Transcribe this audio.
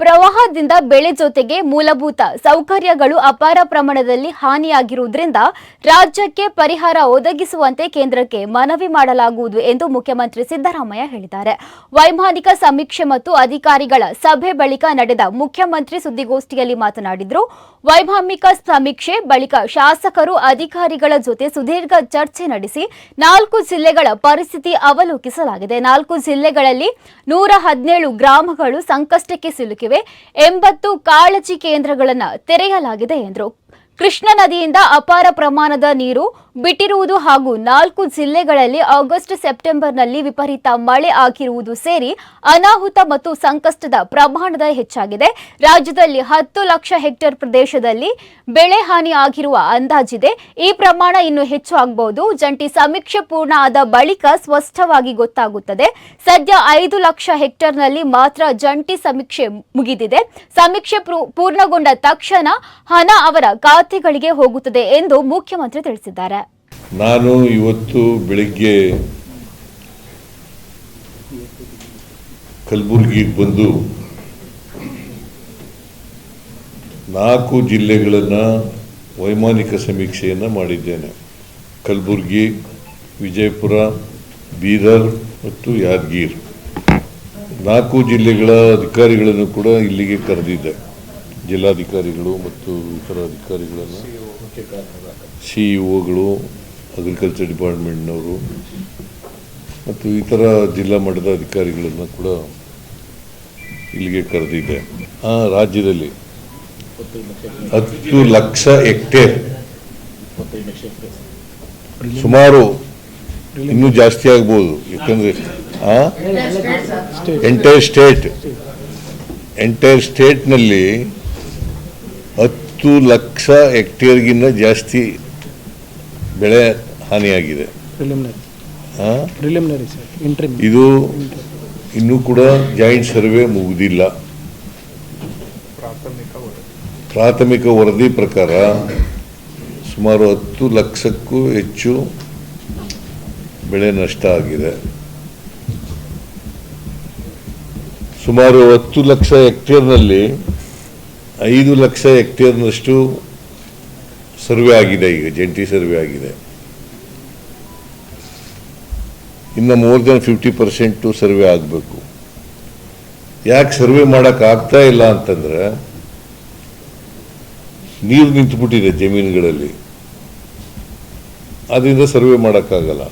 ಪ್ರವಾಹದಿಂದ ಬೆಳೆ ಜೊತೆಗೆ ಮೂಲಭೂತ ಸೌಕರ್ಯಗಳು ಅಪಾರ ಪ್ರಮಾಣದಲ್ಲಿ ಹಾನಿಯಾಗಿರುವುದರಿಂದ ರಾಜ್ಯಕ್ಕೆ ಪರಿಹಾರ ಒದಗಿಸುವಂತೆ ಕೇಂದ್ರಕ್ಕೆ ಮನವಿ ಮಾಡಲಾಗುವುದು ಎಂದು ಮುಖ್ಯಮಂತ್ರಿ ಸಿದ್ದರಾಮಯ್ಯ ಹೇಳಿದ್ದಾರೆ. ವೈಮಾನಿಕ ಸಮೀಕ್ಷೆ ಮತ್ತು ಅಧಿಕಾರಿಗಳ ಸಭೆ ಬಳಿಕ ನಡೆದ ಮುಖ್ಯಮಂತ್ರಿ ಸುದ್ದಿಗೋಷ್ಠಿಯಲ್ಲಿ ಮಾತನಾಡಿದರು, ವೈಮಾನಿಕ ಸಮೀಕ್ಷೆ ಬಳಿಕ ಶಾಸಕರು ಅಧಿಕಾರಿಗಳ ಜೊತೆ ಸುದೀರ್ಘ ಚರ್ಚೆ ನಡೆಸಿ ನಾಲ್ಕು ಜಿಲ್ಲೆಗಳ ಪರಿಸ್ಥಿತಿ ಅವಲೋಕಿಸಲಾಗಿದೆ. ನಾಲ್ಕು ಜಿಲ್ಲೆಗಳಲ್ಲಿ ನೂರ ಹದಿನೇಳು ಗ್ರಾಮಗಳು ಸಂಕಷ್ಟಕ್ಕೆ ಸಿಲುಕಿವೆ ಎಂಬತ್ತು ಕಾಳಜಿ ಕೇಂದ್ರಗಳನ್ನು ತೆರೆಯಲಾಗಿದೆ ಎಂದರು. ಕೃಷ್ಣ ನದಿಯಿಂದ ಅಪಾರ ಪ್ರಮಾಣದ ನೀರು ಬಿಟ್ಟಿರುವುದು ಹಾಗೂ ನಾಲ್ಕು ಜಿಲ್ಲೆಗಳಲ್ಲಿ ಆಗಸ್ಟ್ ಸೆಪ್ಟೆಂಬರ್ನಲ್ಲಿ ವಿಪರೀತ ಮಳೆ ಆಗಿರುವುದು ಸೇರಿ ಅನಾಹುತ ಮತ್ತು ಸಂಕಷ್ಟದ ಪ್ರಮಾಣದ ಹೆಚ್ಚಾಗಿದೆ. ರಾಜ್ಯದಲ್ಲಿ ಹತ್ತು ಲಕ್ಷ ಹೆಕ್ಟೇರ್ ಪ್ರದೇಶದಲ್ಲಿ ಬೆಳೆ ಹಾನಿ ಆಗಿರುವ ಅಂದಾಜಿದೆ. ಈ ಪ್ರಮಾಣ ಇನ್ನು ಹೆಚ್ಚು ಆಗಬಹುದು ಜಂಟಿ ಸಮೀಕ್ಷೆ ಪೂರ್ಣ ಆದ ಬಳಿಕ ಸ್ಪಷ್ಟವಾಗಿ ಗೊತ್ತಾಗುತ್ತದೆ. ಸದ್ಯ ಐದು ಲಕ್ಷ ಹೆಕ್ಟೇರ್ನಲ್ಲಿ ಮಾತ್ರ ಜಂಟಿ ಸಮೀಕ್ಷೆ ಮುಗಿದಿದೆ. ಸಮೀಕ್ಷೆ ಪೂರ್- ಪೂರ್ಣಗೊಂಡ ತಕ್ಷಣ ಹಣ ಅವರ ಖಾತೆಗಳಿಗೆ ಹೋಗುತ್ತದೆ ಎಂದು ಮುಖ್ಯಮಂತ್ರಿ ತಿಳಿಸಿದ್ದಾರೆ. ನಾನು ಇವತ್ತು ಬೆಳಿಗ್ಗೆ ಕಲಬುರಗಿಗೆ ಬಂದು ನಾಲ್ಕು ಜಿಲ್ಲೆಗಳನ್ನು ವೈಮಾನಿಕ ಸಮೀಕ್ಷೆಯನ್ನು ಮಾಡಿದ್ದೇನೆ. ಕಲಬುರಗಿ ವಿಜಯಪುರ ಬೀದರ್ ಮತ್ತು ಯಾದಗಿರ್. ನಾಲ್ಕು ಜಿಲ್ಲೆಗಳ ಅಧಿಕಾರಿಗಳನ್ನು ಕೂಡ ಇಲ್ಲಿಗೆ ಕರೆದಿದ್ದೆ. ಜಿಲ್ಲಾಧಿಕಾರಿಗಳು ಮತ್ತು ಇತರ ಅಧಿಕಾರಿಗಳನ್ನು. ಸಿ ಇಒಗಳು ಅಗ್ರಿಕಲ್ಚರ್ ಡಿಪಾರ್ಟ್ಮೆಂಟ್ನವರು ಮತ್ತು ಇತರ ಜಿಲ್ಲಾ ಮಟ್ಟದ ಅಧಿಕಾರಿಗಳನ್ನು ಕೂಡ ಇಲ್ಲಿಗೆ ಕರೆದಿದ್ದೆ ಆ ರಾಜ್ಯದಲ್ಲಿ ಹತ್ತು ಲಕ್ಷ ಹೆಕ್ಟೇರ್ ಸುಮಾರು ಇನ್ನೂ ಜಾಸ್ತಿ ಆಗ್ಬೋದು. ಯಾಕಂದರೆ ಎಂಟೈರ್ ಸ್ಟೇಟ್ ಎಂಟೈರ್ ಸ್ಟೇಟ್ನಲ್ಲಿ ಹತ್ತು ಲಕ್ಷ ಹೆಕ್ಟೇರ್ಗಿನ್ನ ಜಾಸ್ತಿ ಬೆಳೆ ಹಾನಿಯಾಗಿದೆ. ಪ್ರಿಲಿಮಿನರಿ ಆ? ಪ್ರಿಲಿಮಿನರಿ ಸರ್ ಇಂಟ್ರಿಮ್ ಇದು ಇನ್ನೂ ಕೂಡ ಜಾಯಿಂಟ್ ಸರ್ವೆ ಮುಗಿದಿಲ್ಲ. ಪ್ರಾಥಮಿಕ ವರದಿ. ಪ್ರಕಾರ ಸುಮಾರು ಹತ್ತು ಲಕ್ಷಕ್ಕೂ ಹೆಚ್ಚು ಬೆಳೆ ನಷ್ಟ ಆಗಿದೆ. ಸುಮಾರು ಹತ್ತು ಲಕ್ಷ ಹೆಕ್ಟೇರ್ನಲ್ಲಿ ಐದು ಲಕ್ಷ ಹೆಕ್ಟೇರ್ನಷ್ಟು ಸರ್ವೆ ಆಗಿದೆ ಈಗ ಜಂಟಿ ಸರ್ವೆ ಆಗಿದೆ. ಇನ್ನು more than fifty percent survey ಆಗಬೇಕು. ಯಾಕೆ ಸರ್ವೆ ಮಾಡೋಕ್ಕಾಗ್ತಾ ಇಲ್ಲ ಅಂತಂದ್ರೆ, ನೀರು ನಿಂತುಬಿಟ್ಟಿದೆ ಜಮೀನುಗಳಲ್ಲಿ. ಅದರಿಂದ ಸರ್ವೆ ಮಾಡೋಕ್ಕಾಗಲ್ಲ